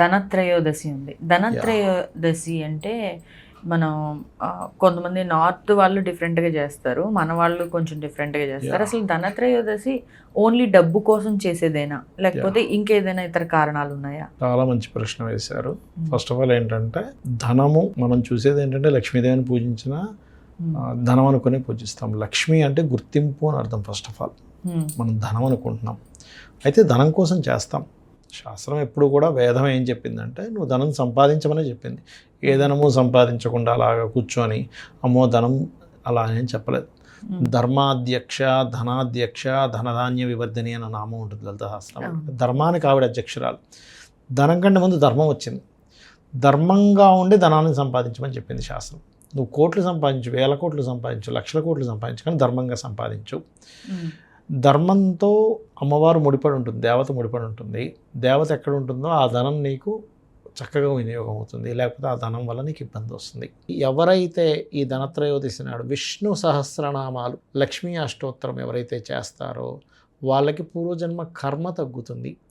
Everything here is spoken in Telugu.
ధనత్రయోదశి ఉంది. ధనత్రయోదశి అంటే మనం కొంతమంది నార్త్ వాళ్ళు డిఫరెంట్గా చేస్తారు మన వాళ్ళు కొంచెం డిఫరెంట్గా చేస్తారు. అసలు ధనత్రయోదశి ఓన్లీ డబ్బు కోసం చేసేదేనా? లేకపోతే ఇంకేదైనా ఇతర కారణాలు ఉన్నాయా? చాలా మంచి ప్రశ్న వేశారు. ఫస్ట్ ఆఫ్ ఆల్ ఏంటంటే ధనము మనం చూసేది ఏంటంటే లక్ష్మీదేవిని పూజించిన ధనం అనుకునే పూజిస్తాం. లక్ష్మి అంటే గుర్తింపు అని అర్థం ఫస్ట్ ఆఫ్ ఆల్. మనం ధనం అనుకుంటున్నాం. అయితే ధనం కోసం చేస్తాం. శాస్త్రం ఎప్పుడు కూడా వేదం ఏం చెప్పిందంటే నువ్వు ధనం సంపాదించమనే చెప్పింది. ఏ ధనము సంపాదించకుండా అలాగా కూర్చొని అమ్మో ధనం అలా అని చెప్పలేదు. ధర్మాధ్యక్ష ధనాధ్యక్ష ధనధాన్య వివర్ధని అన్న నామం ఉంటుంది లలిత శాస్త్రం. ధర్మానికి ఆవిడ అధ్యక్షురాలు. ధనం కంటే ముందు ధర్మం వచ్చింది. ధర్మంగా ఉండి ధనాన్ని సంపాదించమని చెప్పింది శాస్త్రం. నువ్వు కోట్లు సంపాదించు వేల కోట్లు సంపాదించు లక్షల కోట్లు సంపాదించు కానీ ధర్మంగా సంపాదించు. ధర్మంతో అమ్మవారు ముడిపడి ఉంటుంది దేవత ముడిపడి ఉంటుంది. దేవత ఎక్కడ ఉంటుందో ఆ ధనం నీకు చక్కగా వినియోగం అవుతుంది లేకపోతే ఆ ధనం వల్ల నీకు ఇబ్బంది వస్తుంది. ఎవరైతే ఈ ధనత్రయోదశి నాడు విష్ణు సహస్రనామాలు లక్ష్మీ అష్టోత్తరం ఎవరైతే చేస్తారో వాళ్ళకి పూర్వజన్మ కర్మ తగ్గుతుంది.